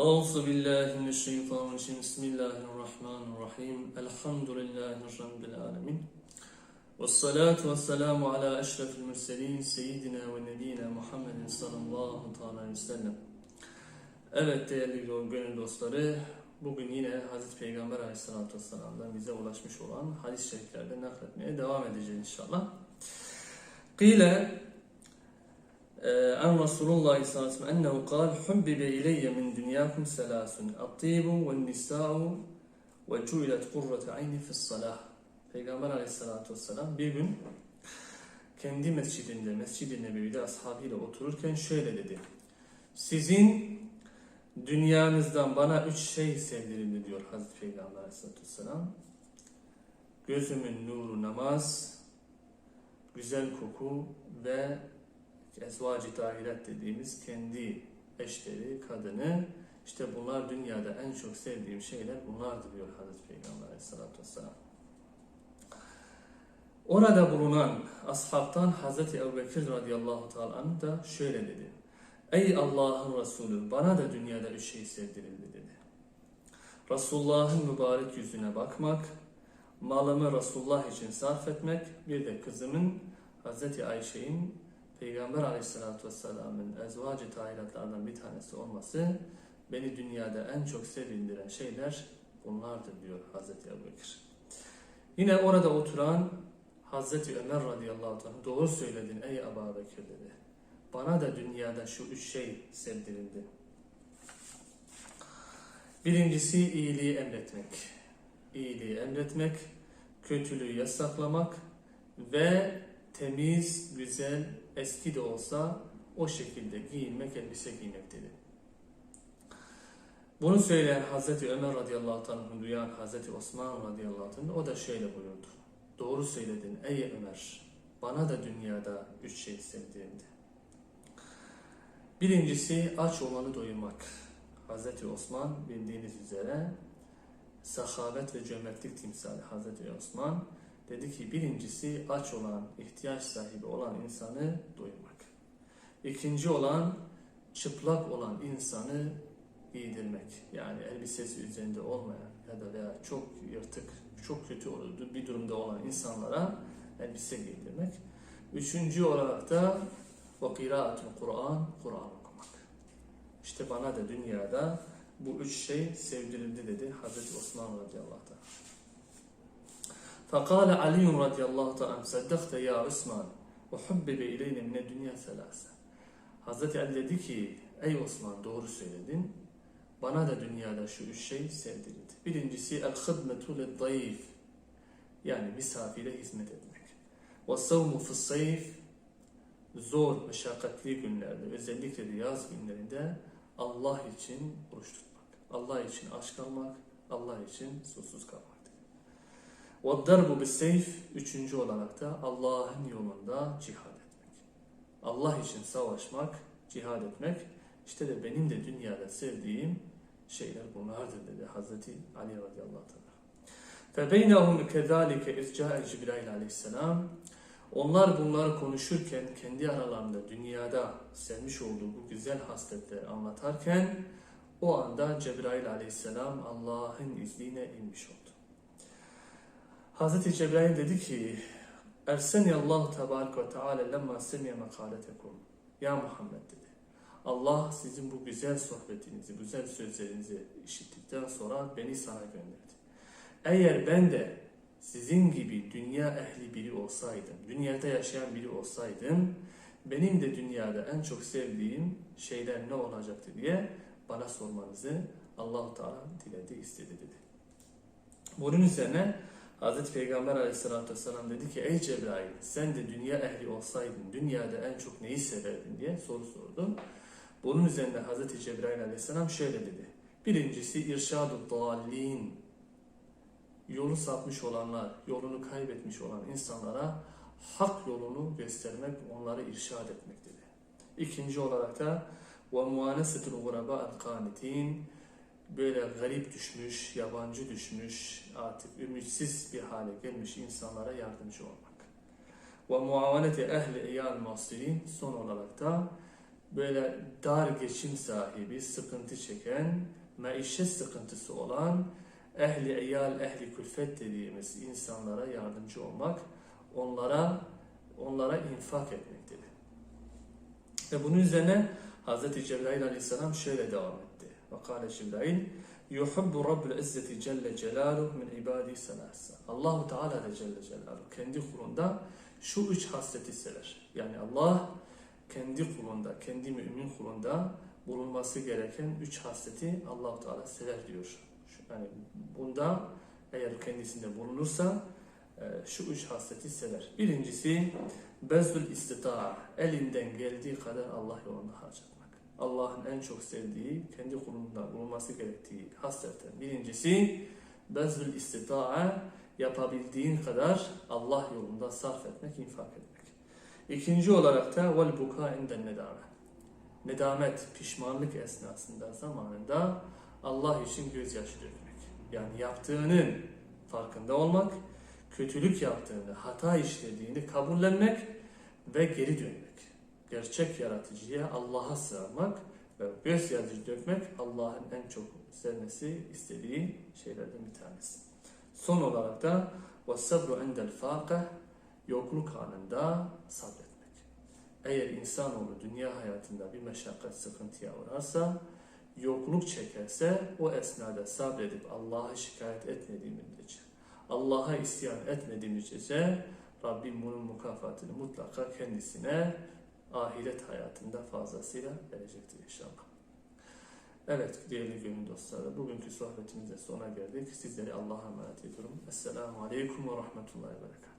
Euzu billahi mineşşeytanirracim. Bismillahirrahmanirrahim. Elhamdülillahi rabbil alamin. Ves salatu ves selamu ala eşrefil murselin seyyidina ve nebiyina Muhammedin sallallahu teala aleyhi ve sellem. Evet değerli gönül dostları, bugün yine Hazreti Peygamber Aleyhisselatü Vesselam'dan bize ulaşmış olan hadis-i şeriflerden nakletmeye devam edeceğiz inşallah. Kıyle عن رسول الله صلى الله عليه وسلم أنه قال حبب إلي من دنياكم ثلاث الطيب والنساء وجعلت قرة عيني في الصلاة Peygamber aleyhissalatü vesselam bir gün kendi mescidinde, Mescid-i Nebevi'de ashabıyla otururken şöyle dedi. Sizin dünyanızdan bana üç şey sevdirildi diyor Hazreti Peygamber aleyhissalatü vesselam. Gözümün nuru namaz, güzel koku ve ezvacı tahirat dediğimiz kendi eşleri, kadını işte bunlar dünyada en çok sevdiğim şeyler bunlardır diyor Hazreti Peygamber aleyhissalatü vesselam. Orada bulunan ashabtan Hazreti Ebu Bekir radıyallahu ta'ala anh da şöyle dedi. Ey Allah'ın Resulü bana da dünyada üç şey sevdirildi dedi. Resulullah'ın mübarek yüzüne bakmak, malımı Resulullah için sarf etmek, bir de kızımın Hazreti Ayşe'nin Peygamber aleyhissalatü vesselamın ezvacı tahiratlardan bir tanesi olması beni dünyada en çok sevindiren şeyler bunlardır diyor Hazreti Ebu. Yine orada oturan Hazreti Ömer radıyallahu anh doğru söyledin ey Ebu Bekir dedi. Bana da dünyada şu üç şey sevdirildi. Birincisi iyiliği emretmek. İyiliği emretmek, kötülüğü yasaklamak ve temiz, güzel, eski de olsa o şekilde giyinmek, elbise giymek dedi. Bunu söyleyen Hazreti Ömer radıyallahu anh'ı duyan Hazreti Osman radıyallahu anh o da şöyle buyurdu. Doğru söyledin ey Ömer, bana da dünyada üç şey sevdiğimdi. Birincisi aç olanı doyurmak. Hazreti Osman bildiğiniz üzere sahavet ve cömertlik timsali Hazreti Osman dedi ki birincisi aç olan, ihtiyaç sahibi olan insanı doyurmak. İkinci olan çıplak olan insanı giydirmek. Yani elbisesi üzerinde olmayan ya da veya çok yırtık, çok kötü olurdu bir durumda olan insanlara elbise giydirmek. Üçüncü olarak da ve Kur'an, Kur'an okumak. İşte bana da dünyada bu üç şey sevdirildi dedi Hazreti Osman radıyallahu anh. فقال علي رضي الله تعالى عنه صدقت يا عثمان وحبب إلينا من الدنيا ثلاثة Hazreti Ali dedi ki ey Osman doğru söyledin bana da dünyada şu üç şey sevdirildi. Birincisi el hidmetu lid dayif yani misafire hizmet etmek. Ve savmu fis sayf zor, meşakkatli günlerde özellikle de yaz günlerinde Allah için oruç tutmak. Allah için aç kalmak, Allah için susuz kalmak. وَالدَّرْبُ بِالسَّيْفِ Üçüncü olarak da Allah'ın yolunda cihad etmek. Allah için savaşmak, cihad etmek. İşte de benim de dünyada sevdiğim şeyler bunlardır dedi Hazreti Ali radıyallahu anh. فَبَيْنَهُمْ كَذَٰلِكَ اِرْجَاءَ Cibrail aleyhisselam Onlar bunları konuşurken kendi aralarında dünyada sevmiş olduğu bu güzel hasletleri anlatarken o anda Cebrail aleyhisselam Allah'ın izniyle inmiş oldu. Hazreti Cebrail dedi ki Erseni Allah tebarek ve teala lemma semiye mekaletekum. Ya Muhammed dedi. Allah sizin bu güzel sohbetinizi, güzel sözlerinizi işittikten sonra beni sana gönderdi. Eğer ben de sizin gibi dünya ehli biri olsaydım, dünyada yaşayan biri olsaydım, benim de dünyada en çok sevdiğim şeyler ne olacaktı diye bana sormanızı allah Teala diledi, istedi dedi. Bunun üzerine Hz. Peygamber aleyhissalatü vesselam dedi ki ey Cebrail sen de dünya ehli olsaydın dünyada en çok neyi severdin diye soru sordu. Bunun üzerine Hz. Cebrail aleyhisselam şöyle dedi. Birincisi irşadu dallin yolu sapmış olanlar, yolunu kaybetmiş olan insanlara hak yolunu göstermek, onları irşad etmek dedi. İkinci olarak da guraba al kanitin böyle garip düşmüş, yabancı düşmüş, artık ümitsiz bir hale gelmiş insanlara yardımcı olmak. Ve muavenete ehli eyyal masirin son olarak da böyle dar geçim sahibi, sıkıntı çeken, maişet sıkıntısı olan ehli eyal, ehli külfet dediğimiz insanlara yardımcı olmak, onlara onlara infak etmek dedi. Ve bunun üzerine Hz. Cebrail aleyhisselam şöyle devam etti. Ve kâle Cebrail yuhibbu rabbul izzeti celle celaluhu min ibadi selasa. Allahu Teala da celle celaluhu kendi kulunda şu üç hasleti sever. Yani Allah kendi kulunda, kendi mümin kulunda bulunması gereken üç hasleti Allahu Teala sever diyor. Yani bunda eğer kendisinde bulunursa e, şu üç hasleti sever. Birincisi bezül istita'a elinden geldiği kadar Allah yolunda harcatmak. Allah'ın en çok sevdiği, kendi kulunda bulunması gerektiği hasletler. Birincisi bezül istita'a yapabildiğin kadar Allah yolunda sarf etmek, infak etmek. İkinci olarak da vel buka inden nedame. Nedamet, pişmanlık esnasında, zamanında Allah için gözyaşı dökmek. Yani yaptığının farkında olmak, kötülük yaptığını, hata işlediğini kabullenmek ve geri dönmek Gerçek yaratıcıya Allah'a sığınmak ve gözyaşı dökmek Allah'ın en çok sevmesi, istediği şeylerden bir tanesi. Son olarak da وَالصَّبْرُ عِنْدَ الْفَاقَةِ yokluk anında sabretmek. Eğer insanoğlu dünya hayatında bir meşakkat sıkıntıya uğrarsa, yokluk çekerse o esnada sabredip Allah'a şikayet etmediği müddetçe, Allah'a isyan etmediği müddetçe Rabbim bunun mukafatını mutlaka kendisine ahiret hayatında fazlasıyla verecektir inşallah. Evet değerli gönül dostları bugünkü sohbetimize sona geldik. Sizleri Allah'a emanet ediyorum. Esselamu Aleyküm ve Rahmetullahi ve Berekatuhu.